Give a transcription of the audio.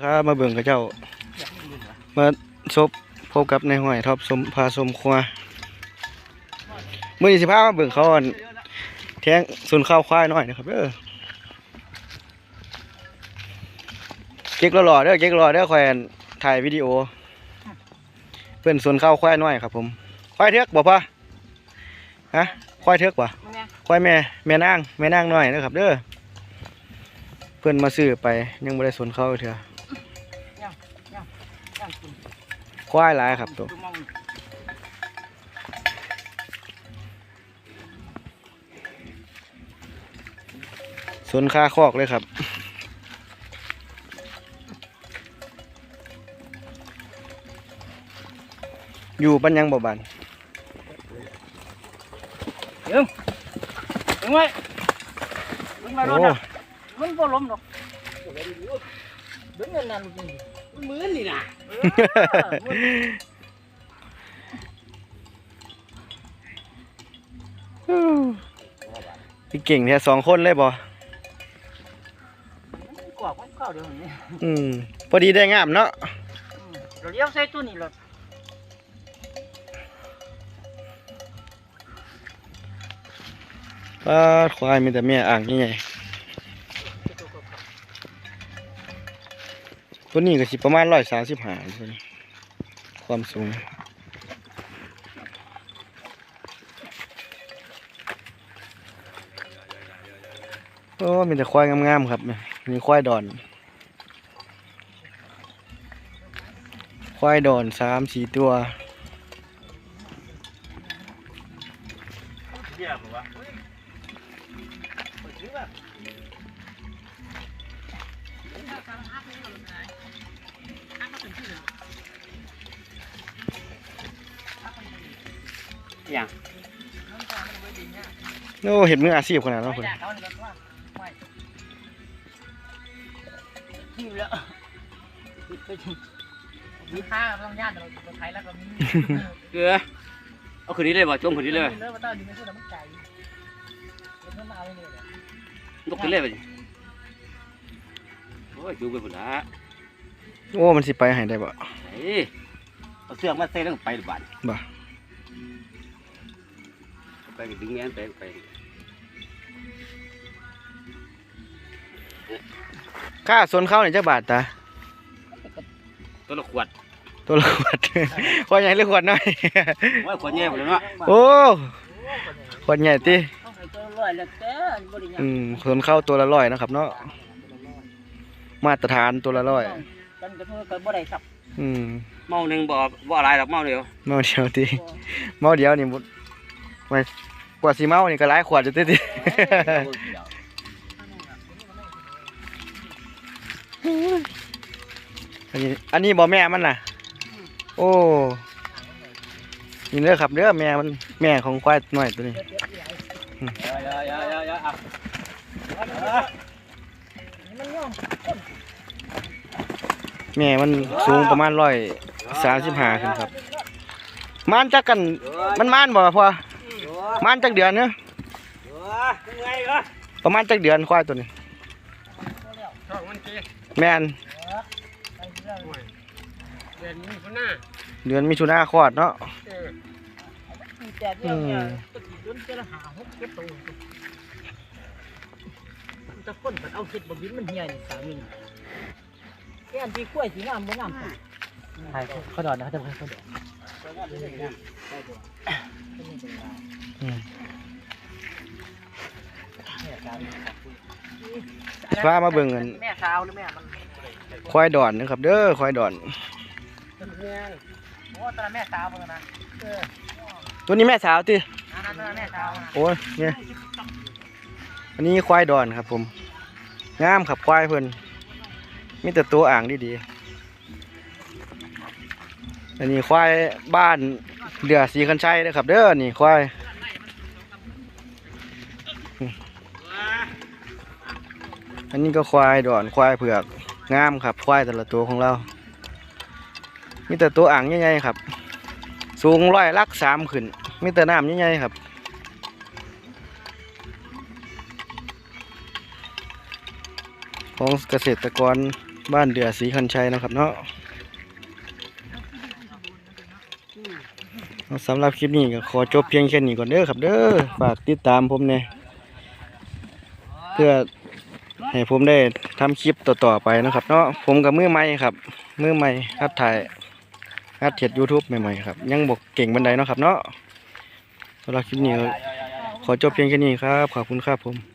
ครับมาเบิ่งกับเจ้า มาซบพบกับในายห้อยท็อปสมพาสมครัวมื้อนี้สิพามาเบิ่งเขาอันแทงส่วนข้าวควายหน่อยนะครับเด้อเก๊กหล่อๆเด้อเก๊กหล่อเด้อคอยอันถ่ายวิดีโอ เพิ่นส่วนข้าวควายน้อยครับ ผม ควายเทือกบ่พ่อฮะควายเทือกบ่ควายแม่แม่นางแม่นางน้อยนะครับเด้อเพิ่นมาซื้อไปยังบ่ได้ส่วนข้าวเถื่อ ควายหลายครับตัวส่วนค่าคอกเลยครับอยู่ปัญญังบ่บันถึงไว้ถึงมาโดนอ้นะมันบ่ล้มดอกดึงเงินนั่น มันมือนนี่นะพี่เก่งเนี่ยสองคนเลยบ่กว่ามันเข้าเดี๋ยวนี้อืมพอดีได้งามเนาะเราเลี้ยวใส่ตัวนี้เลยปลาควายมีแต่แม่อ่างนี่ไง ตัวนี้ก็สิประมาณร้อยสามสิบห้าความสูงโอ้มีแต่ควายงามๆครับเนี่ยมีควายดอน ควายดอนสามสี่ตัว อย่างโอ้เห็นมืออาชีพขนาดนั้นคนหิวแล้วมีค่าต้องญาติเราเราใช้แล้วก็มีเกลือเอาคืนนี้เลยบ่จงคืนนี้เลยเลิกมาต้าดีไม่ใช่น้ำใจเงินมาเอาเลยเนี่ยตกคืนเลยไปโอ้ยจูไปหมดละโอ้มันสิไปให้ได้บ่ไอ้เอาเสื้อมาใส่แล้วก็ไปหรือบ้านบ่ไปก็ดึงแม่นไปไปค่าส่วนเข้าเนี่ยจะบาทตาตัวละขวดตัวละขวดควายใหญ่หรือขวดน้อย ว่าขวดแย่หมดเลยเนาะโอ้ขวดใหญ่ติ เอาไปตัวร้อยแล้วแกบริญญาอืมส่วนเข้าตัวละร้อยนะครับเนาะ มาตรฐานตัวละร้อยกันก็เพื่อกันบ่ได้สับอืมเมาหนึ่งบ่บ่อะไรหรอกเมาเดียวเมาเดียวติเมาเดียวนี่บุไว้กว่าสิเมานี่ก็หลายขวดอยู่ติติอันนี้อันนี้บ่แม่มันน่ะ โอ้นี่เด้อครับเด้อแม่มันแม่ของควายน้อยตัวนี้ แม่มันสูงประมาณร้อยสามสิบห้าขึ้นครับมานจักกันมันมานบ่พอมานจักเดือนเนาะเป็นไงเหรอประมาณจักเดือนควายตัวนี้ช่องมันเจ๊แม่นไปเรื่องเดือนนี้คนหน้าเดือนมิถุนาคลอดเนาะเออ ตีแต่เรื่องเนี่ยก็ตีจนจะละหาหกเจ็ดตัวมันจะคนมันเอาคิดบ่บินมันเฮียนี่สามีแค่อันที่กล้วยสีงามบ่งามใช่เขาดอดนะเขาจะเขาดอดอืมพามาเบิ่งกันแม่สาวหรือแม่มันควายดอนนะครับ เด้อควายดอนโอ้ตอนแม่สาวเพิ่นนะเออตัวนี้แม่สาวติอันนั้นแม่สาวโอ้ยเนี่ย อันนี้ควายดอนครับ ผมงามครับควายเพิ่นมีแต่ตัวอ่างดีๆอันนี้ควายบ้านเดือสีคันชัยนะครับ เด้อนี่ควายอันนี้ก็ควายดอนควายเผือกงามครับควายแต่ละตัวของเรา มีแต่ตัวอ่างใหญ่ๆครับ สูงร้อยลักสามขึ้นมีแต่น้ำใหญ่ๆครับ ของเกษตรกรบ้านเดือศรีคันชัยนะครับเนาะสำหรับคลิปนี้ก็ขอจบเพียงแค่นี้ก่อนเด้อครับเด้อฝากติดตามผมเนี่ยเพื่อให้ผมได้ทำคลิปต่อๆไปนะครับ เนาะผมกับมือใหม่ครับมือใหม่ฮัดถ่ายฮัดเทียด YouTube ใหม่ๆครับ ยังบอกเก่งบันไดเนาะครับเนาะสำหรับคลิปนี้ขอจบเพียงแค่นี้ครับขอบคุณครับผม